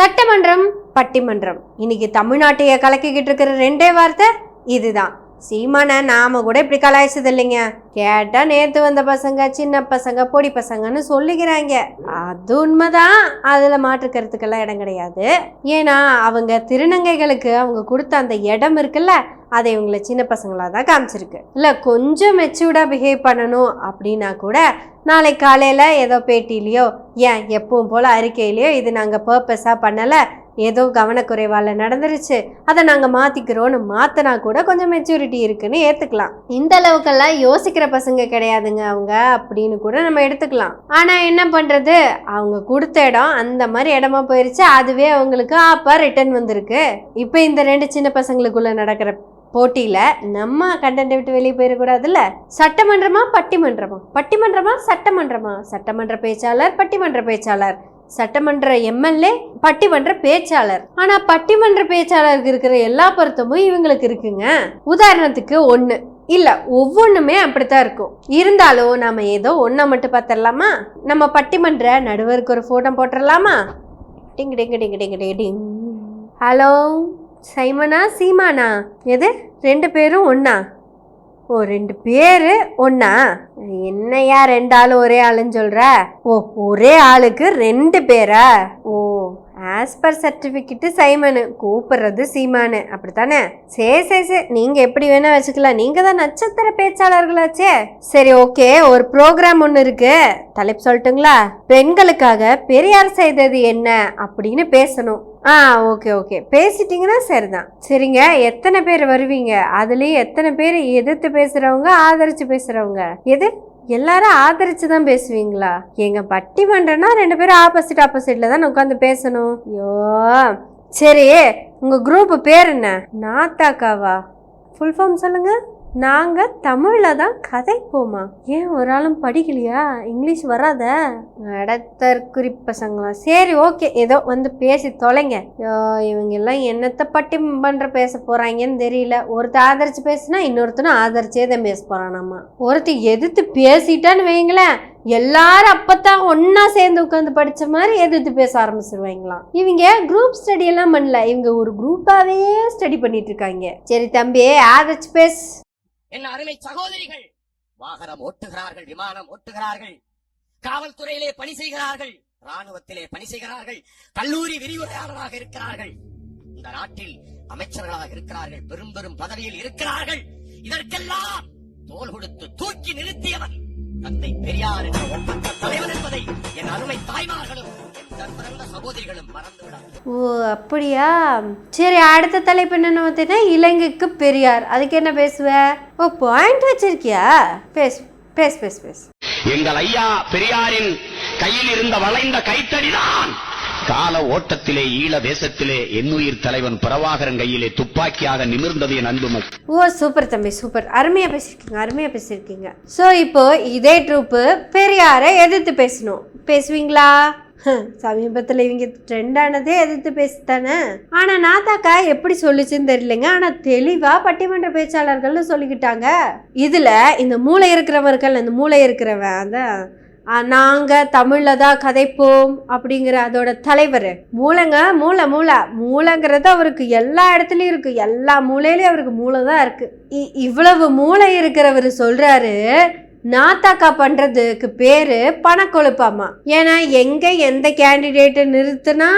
சட்டமன்றம் பட்டிமன்றம். இன்னைக்கு தமிழ்நாட்டையே கலக்கிக்கிட்டு இருக்கிற ரெண்டே வார்த்தை இதுதான். சீமானை நாம கூட இப்படி கலாய்ச்சது இல்லைங்க கேட்டா நேத்து வந்த பசங்க சின்ன பசங்க பொடி பசங்கன்னு சொல்லிக்கிறாங்க அது உண்மைதான். அதுல மாற்றுக்கிறதுக்கெல்லாம் இடம் கிடையாது. ஏன்னா அவங்க திருநங்கைகளுக்கு அவங்க கொடுத்த அந்த இடம் இருக்குல்ல அதை இவங்களை சின்ன பசங்களாக தான் காமிச்சிருக்கு. இல்லை கொஞ்சம் மெச்சூர்டாக பிஹேவ் பண்ணணும் அப்படின்னா கூட நாளை காலையில் ஏதோ பேட்டிலையோ ஏன் எப்பவும் போல் அறிக்கையிலையோ இது நாங்கள் பர்பஸாக பண்ணலை ஏதோ கவனக்குறைவால் நடந்துருச்சு. அதை நாங்கள் மாற்றிக்கிறோன்னு மாற்றினா கூட கொஞ்சம் மெச்சூரிட்டி இருக்குன்னு ஏற்றுக்கலாம் இந்த அளவுக்கெல்லாம் யோசிக்கிற பசங்க கிடையாதுங்க அவங்க அப்படின்னு கூட நம்ம எடுத்துக்கலாம். ஆனால் என்ன பண்ணுறது அவங்க கொடுத்த இடம் அந்த மாதிரி இடமா போயிருச்சு. அதுவே அவங்களுக்கு ஆப்பா ரிட்டர்ன் வந்திருக்கு. இப்போ இந்த ரெண்டு சின்ன பசங்களுக்குள்ள நடக்கிற போட்டியில் நம்ம கண்டென்ட் விட்டு வெளியே போயிடக்கூடாதுல்ல சட்டமன்றமா பட்டிமன்றமா? பட்டிமன்றமா சட்டமன்றமா? சட்டமன்ற பேச்சாளர் பட்டிமன்ற பேச்சாளர். சட்டமன்ற எம்எல்ஏ பட்டிமன்ற பேச்சாளர். ஆனா பட்டிமன்ற பேச்சாளருக்கு இருக்கிற எல்லா பொருத்தமும் இவங்களுக்கு இருக்குங்க. உதாரணத்துக்கு ஒண்ணு. இல்ல ஒவ்வொன்றுமே அப்படித்தான் இருக்கும். இருந்தாலும் நாம ஏதோ ஒன்றை மட்டும் பார்த்துடலாமா? நம்ம பட்டிமன்ற நடுவருக்கு ஒரு ஃபோட்டோ போட்டுடலாமா? டிங்கு டிங்கு டிங்கு டிங்கு டிங்கு டிங். ஹலோ சைமனா சீமானா? எது? ரெண்டு பேரும் ஒன்றா ஓ ரெண்டு பேர்? ஒன்றா என்னையா ரெண்டு ஆளு ஒரே ஆளுன்னு சொல்கிற ஓ ஒரே ஆளுக்கு ரெண்டு பேரா? ஓ ஆஸ் பர் சர்டிஃபிகேட்டு சைமனு. கூப்பிடுறது சீமானு. அப்படித்தானே? சரி சரி சரி. நீங்கள் எப்படி வேணால் வச்சுக்கலாம். நீங்கள் தான் நட்சத்திர பேச்சாளர்களாச்சே. சரி ஓகே. ஒரு ப்ரோக்ராம் ஒன்று இருக்கு. தலைப்பு சொல்லட்டுங்களா? பெண்களுக்காக பெரியார் செய்தது என்ன? அப்படின்னு பேசணும். ஆ ஓகே ஓகே. பேசிட்டீங்கன்னா சரிதான். சரிங்க. எத்தனை பேர் வருவீங்க? அதுலேயும் எத்தனை பேர் எதிர்த்து பேசுகிறவங்க ஆதரித்து பேசுகிறவங்க எது? எல்லாரும் ஆதரிச்சு தான் பேசுவீங்களா? எங்க பட்டிமன்றம்னா ரெண்டு பேரும் ஆப்போசிட் ஆப்போசிட்ல தான் உட்காந்து பேசணும். ஐயோ. சரி உங்க குரூப் பேர் என்ன? நாத்தாக்காவா? ஃபுல் ஃபார்ம் சொல்லுங்க. நாங்கள் தமிழில் தான் கதைப்போமா? ஏன் ஒரு ஆளும் படிக்கலையா? இங்கிலீஷ் வராத? நடத்தற்குறி பசங்களா சரி ஓகே. ஏதோ வந்து பேசி தொலைங்க. இவங்க எல்லாம் என்னத்தை பட்டி பண்ணுற பேச போகிறாங்கன்னு தெரியல. ஒருத்தர் ஆதரிச்சு பேசுனா இன்னொருத்தனும் ஆதரிச்சே தான் பேச போகிறானாம்மா ஒருத்தி எதிர்த்து பேசிட்டான்னு வைங்களேன் எல்லாரும் அப்பத்தான் ஒன்னா சேர்ந்து உட்காந்து படிச்ச மாதிரி எதிர்த்து பேச ஆரம்பிச்சிருவாங்களாம் இவங்க குரூப் ஸ்டடி எல்லாம் பண்ணல. இவங்க ஒரு குரூப்பாவே ஸ்டடி பண்ணிட்டு இருக்காங்க. சரி தம்பி ஆதரிச்சு பேஸ் என் அருமை சகோதரிகள் வாகனம் ஓட்டுகிறார்கள் விமானம் ஓட்டுகிறார்கள் காவல்துறையிலே பணி செய்கிறார்கள் ராணுவத்திலே பணி செய்கிறார்கள் கல்லூரி விரிவுரையாளராக இருக்கிறார்கள். இந்த நாட்டில் அமைச்சர்களாக இருக்கிறார்கள் பெரும் பெரும் பதவியில் இருக்கிறார்கள். இதற்கெல்லாம் தோல் கொடுத்து தூக்கி நிறுத்தியவன் தந்தை பெரியார் என்ற ஒப்பற்ற தலைவர் என்பதை என் அருமை தாய்மார்களும் ஓ அப்படியா? சரி அடுத்த தலைப்பு என்னன்னு பார்த்தீங்கன்னா இலங்கைக்கு பெரியார். அதுக்கு என்ன பேசுவ? ஓ பாயிண்ட் வச்சிருக்கியா? பேசு பேசு பேசு பேசு. எங்கள் ஐயா பெரியாரின் கையில் இருந்த வளைந்த கைத்தடிதான். கால ஓட்டத்திலே ஈழ தேசத்திலே என்னுயிர் தலைவன் பிரபாகரன் கையிலே துப்பாக்கியாக நிமிர்ந்தது என் அன்பு ஓ சூப்பர் தம்பி சூப்பர். அருமையா பேசியிருக்கீங்க அருமையா பேசியிருக்கீங்க. ஸோ இப்போ இதே ட்ரூப்பு பெரியாரை எதிர்த்து பேசணும். பேசுவீங்களா? சமீபத்தில் இவங்க ட்ரெண்டானதே எதிர்த்து பேசித்தானே? ஆனால் நாத்தாக்கா எப்படி சொல்லிச்சுன்னு தெரியலங்க. ஆனால் தெளிவாக பட்டிமன்ற பேச்சாளர்கள்னு சொல்லிக்கிட்டாங்க. இதில் இந்த மூளை இருக்கிறவர்கள் இந்த மூளை இருக்கிறவன் அந்த நாங்கள் தமிழில் தான் கதைப்போம் அப்படிங்கிற அதோட தலைவர். மூளைங்க மூளை மூளை. மூளைங்கிறது அவருக்கு எல்லா இடத்துலையும் இருக்குது எல்லா மூளையிலையும் அவருக்கு மூளை தான் இருக்குது இ- இவ்வளவு மூளை இருக்கிறவர் சொல்கிறாரு நாத்தாக்கா பண்ணுறதுக்கு பேர் பணக்கொழுப்பாமா ஏன்னா எங்கே எந்த கேண்டிடேட்டை நிறுத்தினா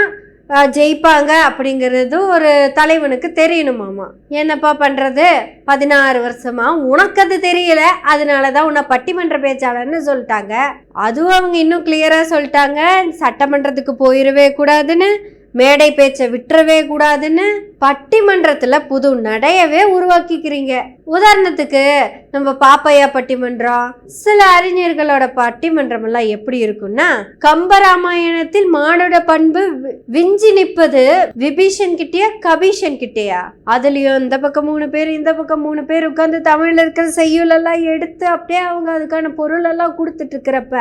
ஜெயிப்பாங்க அப்படிங்கிறது ஒரு தலைவனுக்கு தெரியணுமாமா என்னப்பா பண்ணுறது பதினாறு வருஷமா? உனக்கு அது தெரியல. அதனால தான் உன்னை பட்டிமன்ற பேச்சாளர்னு சொல்லிட்டாங்க. அதுவும் அவங்க இன்னும் கிளியராக சொல்லிட்டாங்க. சட்டமன்றத்துக்கு போயிடவே கூடாதுன்னு. மேடை பேச்சை விட்டுறவே கூடாதுன்னு பட்டிமன்றத்தில் புது நடையவே உருவாக்கிக்கிறீங்க. உதாரணத்துக்கு நம்ம பாப்பையா பட்டிமன்றம் சில அறிஞர்களோட பட்டிமன்றம் எல்லாம் எப்படி இருக்கும்னா கம்பராமாயணத்தில் மானுட பண்பு வி- விஞ்சி நிற்பது விபீஷன் கிட்டேயா கபீஷன் கிட்டேயா அதுலயும் இந்த பக்கம் மூணு பேர் இந்த பக்கம் மூணு பேர் உட்காந்து தமிழ்ல இருக்கிற செய்யுளெல்லாம் எடுத்து அப்படியே அவங்க அதுக்கான பொருள் எல்லாம் கொடுத்துட்டு இருக்கிறப்ப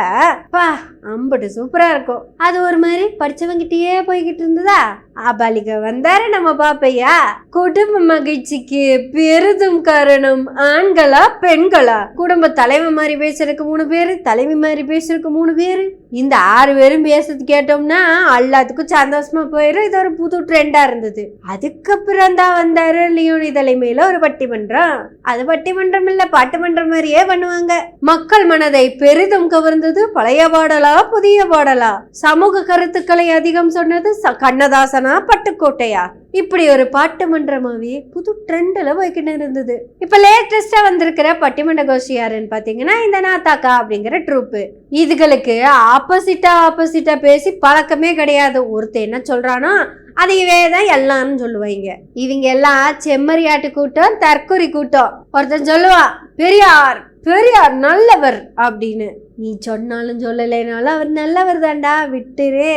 பா அம்பட்டு சூப்பரா இருக்கும். அது ஒரு மாதிரி படிச்சவங்கிட்டயே போய்கிட்டு இருந்ததா அபாலிக வந்தாரு நம்ம பாப்பையா? குடும்ப மகிழ்ச்சிக்கு பெரிதும் காரணம் ஆண்களா பெண்களா? குடும்ப தலைவி மாதிரி பேசுறதுக்கு மூணு பேரு தலைவி மாதிரி பேசுறதுக்கு மூணு பேரு. இந்த ஆறு பேரும் பேசுறது கேட்டோம்னா எல்லாத்துக்கும் சந்தோஷமா போயிடும் இது ஒரு புது ட்ரெண்டா இருந்தது. அதுக்கப்புறம் தான் வந்தாரு லியோனி தலைமையில ஒரு பட்டிமன்றம். அது பட்டிமன்றம் இல்ல பாட்டுமன்றம் மாதிரியே பண்ணுவாங்க. மக்கள் மனதை பெரிதும் கவர்ந்தது பழைய பாடலா புதிய பாடலா? சமூக கருத்துக்களை அதிகம் சொன்னது ச- கண்ணதாசனா பட்டுக்கோட்டையா? இப்படி ஒரு பாட்டுமன்றமாவே புது ட்ரெண்டில் போய்கிட்டு இருந்தது. இப்போ லேட்டஸ்ட்டாக வந்திருக்கிற பட்டிமன்ற கோஷ்டி யாருன்னு பார்த்தீங்கன்னா இந்த நாத்தாக்கா அப்படிங்கிற ட்ரூப்பு இதுகளுக்கு ஆப்போசிட்டாக ஆப்போசிட்டாக பேசி பழக்கமே கிடையாது. ஒருத்தன் என்ன சொல்கிறானோ அதையவே தான் எல்லாம்னு சொல்லுவாங்க. இவங்க எல்லாம் செம்மறியாட்டு கூட்டம் தற்கொலை கூட்டம். ஒருத்தன் சொல்லுவா பெரியார் பெரியார் நல்லவர் அப்படின்னு. நீ சொன்னாலும் சொல்லலைனாலும் அவர் நல்லவர் தான்டா விட்டுரு.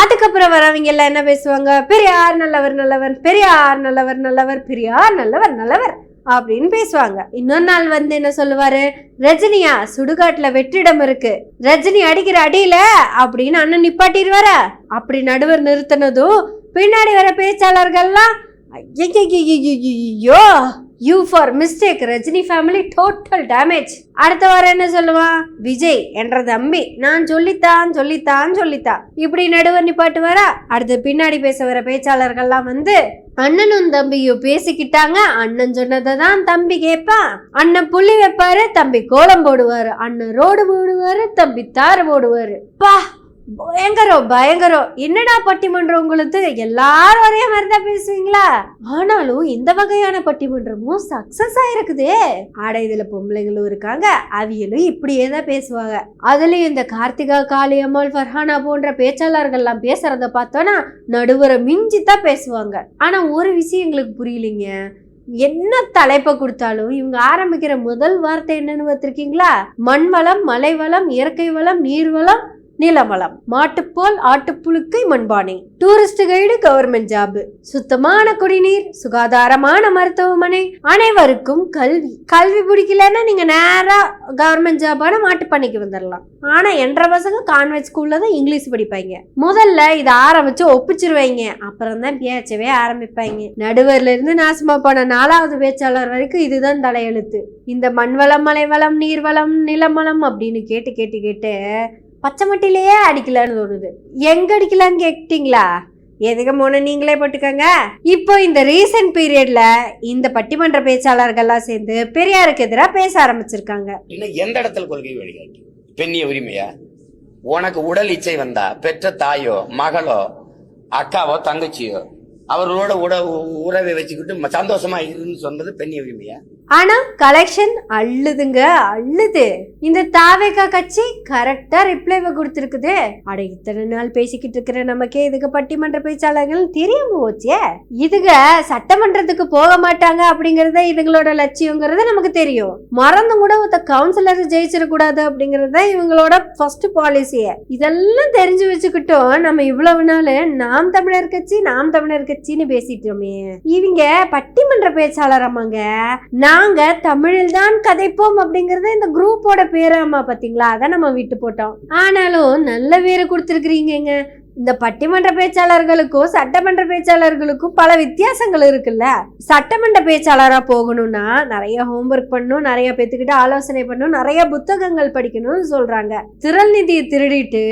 அதுக்கப்புறம் வரவங்க எல்லாம் என்ன பேசுவாங்க? பெரியார் நல்லவர் நல்லவர் பெரியார் நல்லவர் நல்லவர் பெரியார் நல்லவர் நல்லவர் அப்படின்னு பேசுவாங்க. இன்னொரு நாள் வந்து என்ன சொல்லுவாரு? ரஜினியா சுடுகாட்டுல வெற்றிடம் இருக்கு. ரஜினி அடிக்கிற அடியில அப்படின்னு அண்ணன் நிப்பாட்டிடுவாரா? அப்படி நடுவர் நிறுத்தினதும் பின்னாடி வர பேச்சாளர்கள்லாம் ஐயோ you for mistake Rajini family total damage அடுத்த வாரம் என்ன சொல்லுவான் விஜய் என்ற தம்பி நான் சொல்லித்தான் சொல்லித்தான் சொல்லித்தான். இப்படி நடுவர் நிப்பாட்டு வர? அடுத்து பின்னாடி பேச வர பேச்சாளர்கள்லாம் வந்து அண்ணனும் தம்பியும் பேசிக்கிட்டாங்க. அண்ணன் சொன்னதை தான் தம்பி கேட்பான் அண்ணன் புள்ளி வைப்பாரு தம்பி கோலம் போடுவாரு. அண்ணன் ரோடு போடுவாரு தம்பி தார் போடுவாரு. பா! பயங்கரம் பயங்கரம். என்னடா பட்டிமன்றம் உங்களுக்கு? எல்லாரும் ஒரே மாதிரி தான் பேசுவீங்களா? ஆனாலும் இந்த வகையான பட்டிமன்றமும் சக்சஸ் ஆயிருக்குதே ஆட இதுல பொம்பளைங்களும் இருக்காங்க. அவியலும் இப்படியே தான் பேசுவாங்க. அதுலயும் இந்த கார்த்திகா காளியம்மாள் ஃபர்ஹானா போன்ற பேச்சாளர்கள்லாம் பேசுறத பார்த்தோன்னா நடுவரை மிஞ்சி தான் பேசுவாங்க. ஆனா ஒரு விஷயம் எங்களுக்கு புரியலைங்க. என்ன தலைப்பை கொடுத்தாலும் இவங்க ஆரம்பிக்கிற முதல் வார்த்தை என்னன்னு பார்த்துருக்கீங்களா? மண் வளம் மலை வளம் இயற்கை வளம் நீர் வளம் நிலமலம் மாட்டுப்போல் ஆட்டுப்புழுக்கை மண்பானை. டூரிஸ்ட் கைடு கவர்மெண்ட் ஜாப் சுத்தமான குடிநீர் சுகாதாரமான மருத்துவமனை. அனைவருக்கும் கல்வி கல்வி பிடிக்கலன்னா நீங்க நேரா கவர்மெண்ட் ஜாபான மாட்டுப்பண்ணைக்கு வந்துடலாம் ஆனா என்ற பசங்க கான்வென்ட் ஸ்கூல்ல தான் இங்கிலீஷ் படிப்பாங்க. முதல்ல இதை ஆரம்பிச்சு ஒப்பிச்சிருவாங்க. அப்புறம் தான் பேச்சவே ஆரம்பிப்பாங்க. நடுவர்ல இருந்து நாசமா போன நாலாவது பேச்சாளர் வரைக்கும் இதுதான் தலையெழுத்து. இந்த மண்வளம் மலைவளம் நீர்வளம் நிலமலம் அப்படின்னு கேட்டு கேட்டு கேட்டு பச்சை மட்டிலேயே அடிக்கலான்னு தோணுது எங்க அடிக்கலான்னு கேட்டீங்களா? எதுக்கு மோனை நீங்களே போட்டுக்கோங்க. இப்போ இந்த ரீசன்ட் பீரியட்ல இந்த பட்டிமன்ற பேச்சாளர்கள்லாம் சேர்ந்து பெரியாருக்கு எதிராக பேச ஆரம்பிச்சிருக்காங்க. இன்னும் எந்த இடத்துல கொள்கை வழிகாட்டி? பெண்ணிய உரிமையா? உனக்கு உடல் இச்சை வந்தா பெற்ற தாயோ மகளோ அக்காவோ தங்கச்சியோ? அவர்களோட உட உறவை வச்சுக்கிட்டு சந்தோஷமா இருன்னு சொன்னது பெண் உரிமையா? ஆனா கலெக்ஷன் அள்ளுதுங்க அள்ளுது. இந்த தாவேகா கட்சி கரெக்டா ரிப்ளைவை கொடுத்துருக்குது. அட இத்தனை நாள் பேசிக்கிட்டு இருக்கிற நமக்கே இதுக்கு பட்டிமன்ற பேச்சாளர்கள் தெரியாம போச்சே. இதுக சட்டமன்றத்துக்கு போக மாட்டாங்க அப்படிங்கறத இதுங்களோட லட்சியங்கிறது நமக்கு தெரியும். மறந்து கூட ஒருத்த கவுன்சிலர் ஜெயிச்சிடக்கூடாது அப்படிங்கறது இவங்களோட ஃபர்ஸ்ட் பாலிசிய இதெல்லாம் தெரிஞ்சு வச்சுக்கிட்டோம் நம்ம இவ்வளவு நாள் நாம் தமிழர் கட்சி நாம் தமிழர் கட்சி வச்சுன்னு பேசிட்டோமே. இவங்க பட்டிமன்ற பேச்சாளர் அம்மாங்க நாங்க தமிழில் தான் கதைப்போம் அப்படிங்கறத இந்த குரூப்போட பேராமா பாத்தீங்களா? அதை நம்ம விட்டு போட்டோம். ஆனாலும் நல்ல பேரை கொடுத்துருக்கிறீங்க இந்த பட்டிமன்ற பேச்சாளர்களுக்கும் சட்டமன்ற பேச்சாளர்களுக்கும் பல வித்தியாசங்கள் இருக்குல்ல. சட்டமன்ற பேச்சாளராக போகணும்னா நிறைய ஹோம்ஒர்க் பண்ணணும் நிறைய பேத்துக்கிட்ட ஆலோசனை பண்ணணும் நிறைய புத்தகங்கள் படிக்கணும்னு சொல்றாங்க. திரள் நிதியை திருடிட்டு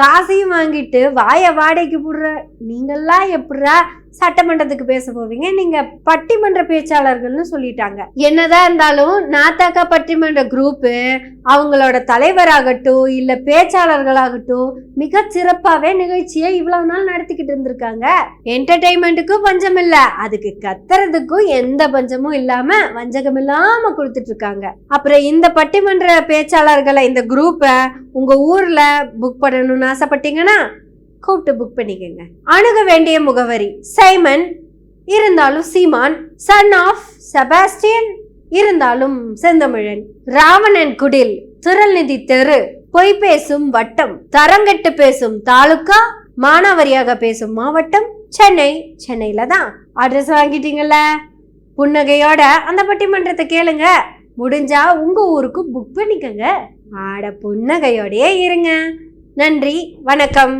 காசையும் வாங்கிட்டு வாய வாடகைக்கு போடுற நீங்கள்லாம் எப்படா சட்டமன்றத்துக்கு பேச போவீங்க. நீங்க பட்டிமன்ற பேச்சாளர்கள்னு சொல்லிட்டாங்க. என்னதான் இருந்தாலும் நாத்தாக்கா பட்டிமன்ற குரூப்பு அவங்களோட தலைவராகட்டும் இல்ல பேச்சாளர்களாகட்டும் மிக சிறப்பாவே நிகழ்ச்சியை இவ்வளவு நாள் நடத்திக்கிட்டு இருந்திருக்காங்க. என்டர்டைன்மெண்ட்டுக்கும் பஞ்சம் இல்ல. அதுக்கு கத்துறதுக்கும் எந்த பஞ்சமும் இல்லாம வஞ்சகம் இல்லாம கொடுத்துட்டு இருக்காங்க அப்புறம் இந்த பட்டிமன்ற பேச்சாளர்களை இந்த குரூப்பை உங்க ஊர்ல புக் பண்ணணும்னு ஆசைப்பட்டீங்கன்னா கூப்பிட்டு புக் பண்ணிக்கோங்க. அணுக வேண்டிய முகவரி சைமன் இருந்தாலும் சீமான் சன் ஆஃப் செபாஸ்டியன் இருந்தாலும் செந்தமிழன் ராவணன் குடில் திரள்நிதி தெரு பொய் பேசும் வட்டம் தரங்கெட்டு பேசும் தாலுக்கா மானாவரியாக பேசும் மாவட்டம் சென்னை சென்னையில தான். அட்ரஸ் வாங்கிட்டீங்கல்ல? புன்னகையோட அந்த பட்டிமன்றத்தை கேளுங்க. முடிஞ்சா உங்க ஊருக்கு புக் பண்ணிக்கங்க. ஆட புன்னகையோடயே இருங்க. நன்றி வணக்கம்.